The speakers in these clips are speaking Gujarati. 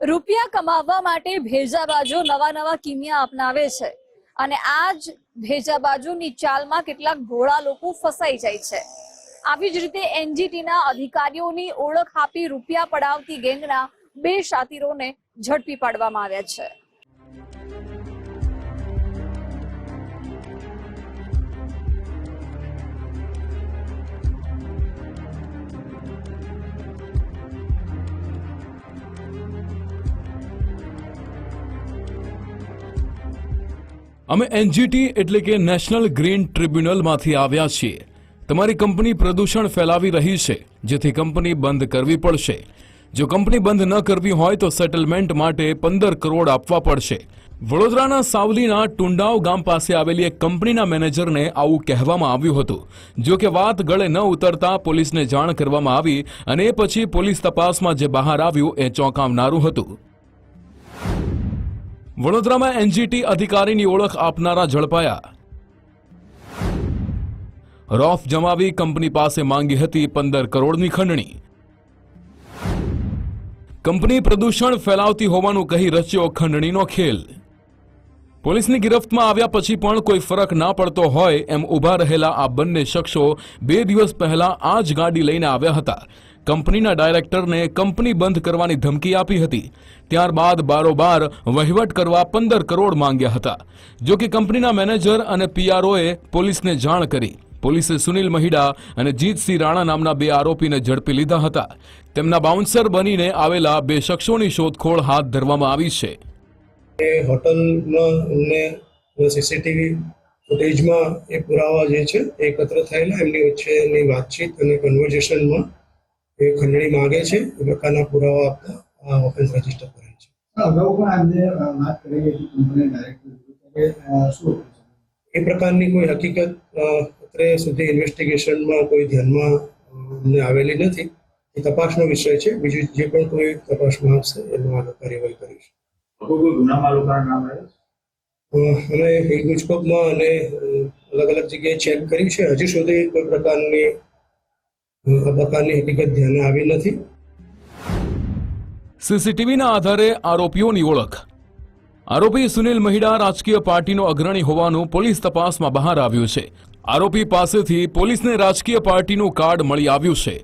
રૂપિયા કમાવવા માટે ભેજાબાજો નવા નવા કિમિયા અપનાવે છે. અને આ જ ભેજાબાજુની ચાલમાં કેટલાક ભોળા લોકો ફસાઈ જાય છે. આવી જ રીતે એનજીટીના અધિકારીઓની ઓળખ આપી રૂપિયા પડાવતી ગેંગના બે શાતિરોને ઝડપી પાડવામાં આવ્યા છે. અમે એનજીટી એટલે કે નેશનલ ગ્રીન ટ્રિબ્યુનલમાંથી આવ્યા છીએ. તમારી કંપની પ્રદૂષણ ફેલાવી રહી છે, જેથી કંપની બંધ કરવી પડશે. જો કંપની બંધ ન કરવી હોય તો સેટલમેન્ટ માટે પંદર કરોડ આપવા પડશે. વડોદરાના સાવલીના ટુંડાવ ગામ પાસે આવેલી એક કંપનીના મેનેજરને આવું કહેવામાં આવ્યું હતું. જો કે વાત ગળે ન ઉતરતા પોલીસને જાણ કરવામાં આવી અને એ પછી પોલીસ તપાસમાં જે બહાર આવ્યું એ ચોંકાવનારું હતું. વડોદરામાં એનજીટી અધિકારીની ઓળખ આપનારા ઝડપાયા. રોફ જમાવી કંપની પાસે માંગી હતી પંદર કરોડની ખંડણી. કંપની પ્રદૂષણ ફેલાવતી હોવાનું કહી રચ્યો ખંડણીનો ખેલ. પોલીસની ગિરફ્તમાં આવ્યા પછી પણ કોઈ ફરક ના પડતો હોય એમ ઊભા રહેલા આ બંને શખ્સો બે દિવસ પહેલા આ જ ગાડી લઈને આવ્યા હતા. કંપનીના ડાયરેક્ટરને કંપની બંધ કરવાની ધમકી આપી હતી. ત્યારબાદ બારોબાર વહીવટ કરવા પંદર કરોડ માંગ્યા હતા. જો કે કંપનીના મેનેજર અને પીઆરઓએ પોલીસને જાણ કરી. પોલીસે સુનિલ મહિડા અને જીતસિંહ રાણા નામના બે આરોપીને ઝડપી લીધા હતા. તેમના બાઉન્સર બનીને આવેલા બે શખ્સોની શોધખોળ હાથ ધરવામાં આવી છે. ફૂટેજમાં એ પુરાવા જે છે એકત્ર થયેલા, એમની વચ્ચેની વાતચીત અને કન્વર્ઝેશનમાં એ ખંડણી માંગે છે એ પ્રકારના પુરાવા આપતા આ ઓફેન્સ રજિસ્ટર કરેલ છે. અગાઉ પણ આજે વાત કરી હતી કંપની ડાયરેક્ટર શું એ પ્રકારની કોઈ હકીકત અત્યારે અત્રે સુધી ઇન્વેસ્ટિગેશનમાં કોઈ ધ્યાનમાં અમને આવેલી નથી. એ તપાસનો વિષય છે. બીજું જે પણ કોઈ તપાસમાં આવશે એમાં આગળ કાર્યવાહી કરીશું. લોકો કોઈ ગુનામાં લોકોના નામ આવ્યા અ, અમે હિલ ગુજકોપમાં અને અલગ અલગ જગ્યાએ ચેક કર્યું છે. હજુ સુધી કોઈ પ્રકારની પ્રકારની હકીકત ધ્યાને આવી નથી. સીસીટીવીના આધારે આરોપીઓની ઓળખ. આરોપી સુનિલ મહિડા રાજકીય પાર્ટીનો અગ્રણી હોવાનું પોલીસ તપાસમાં બહાર આવ્યું છે. આરોપી પાસેથી પોલીસને રાજકીય પાર્ટીનું કાર્ડ મળી આવ્યું છે.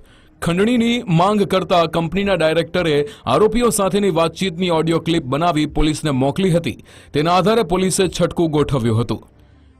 ખંડણીની માંગ કરતા કંપનીના ડાયરેક્ટરે આરોપીઓ સાથેની વાતચીતની ઓડિયો ક્લિપ બનાવી પોલીસને મોકલી હતી. તેના આધારે પોલીસે છટકું ગોઠવ્યું હતું.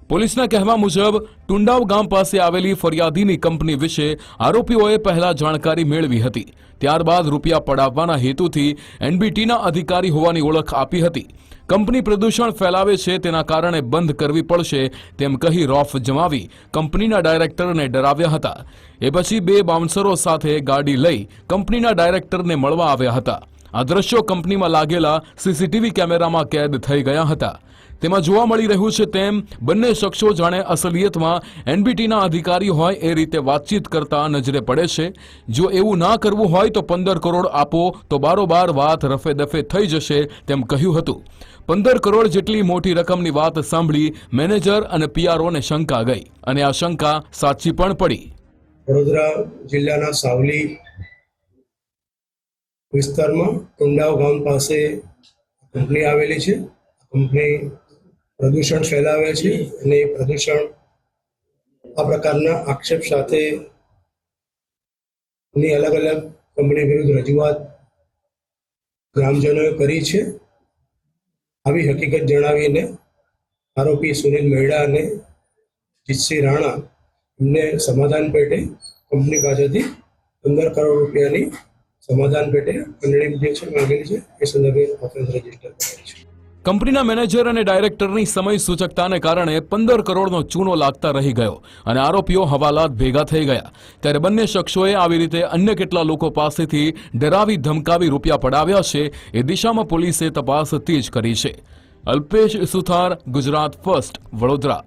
પોલીસના કહેવા મુજબ, ટુંડાવ ગામ પાસે આવેલી ફરિયાદીની કંપની વિશે આરોપીઓએ પહેલા જાણકારી મેળવી હતી. ત્યારબાદ રૂપિયા પડાવવાના હેતુથી એનબીટીના અધિકારી હોવાની ઓળખ આપી હતી. કંપની પ્રદૂષણ ફેલાવે છે, તેના કારણે બંધ કરવી પડશે તેમ કહી રોફ જમાવી કંપનીના ડાયરેક્ટરને ડરાવ્યા હતા. એ પછી બે બાઉન્સરો સાથે ગાડી લઈ કંપનીના ડાયરેક્ટરને મળવા આવ્યા હતા. આ દ્રશ્યો કંપનીમાં લાગેલા સીસીટીવી કેમેરામાં કેદ થઈ ગયા હતા. તેમાં જોવા મળી રહ્યું છે તેમ બંને શખ્સો જાણે અસલિયતમાં એનબીટીના અધિકારી હોય એ રીતે વાતચીત કરતા નજરે પડે છે. જો એવું ના કરવું હોય તો પંદર કરોડ આપો, તો બારોબાર વાત રફે દફે થઈ જશે તેમ કહ્યું હતું. પંદર કરોડ જેટલી મોટી રકમની વાત સાંભળી મેનેજર અને પીઆરઓને શંકા ગઈ અને આ શંકા સાચી પણ પડી. વડોદરા જિલ્લાના સાવલી વિસ્તારમાં ટુંડાવ ગામ પાસે કંપની આવેલી છે. કંપની પ્રદૂષણ ફેલાવે છે અને એ પ્રદૂષણ આ પ્રકારના આક્ષેપ સાથે ની અલગ અલગ કંપની વિરુદ્ધ રજૂઆત ગ્રામજનોએ કરી છે. આવી હકીકત જણાવીને આરોપી સુનિલ મહેડા અને જીતસિંહ રાણા એમને સમાધાન પેટે કંપની પાસેથી પંદર કરોડ રૂપિયાની સમાધાન પેટે કંપનીના મેનેજર અને ડાયરેક્ટરની સમય સૂચકતાને કારણે પંદર કરોડનો ચૂનો લાગતા રહી ગયો અને આરોપીઓ હવાલાત ભેગા થઈ ગયા. ત્યારે બંને શખ્સોએ આવી રીતે અન્ય કેટલા લોકો પાસેથી ડરાવી ધમકાવી રૂપિયા પડાવ્યા છે એ દિશામાં પોલીસે તપાસ તેજ કરી છે. અલ્પેશ સુથાર, ગુજરાત ફર્સ્ટ, વડોદરા.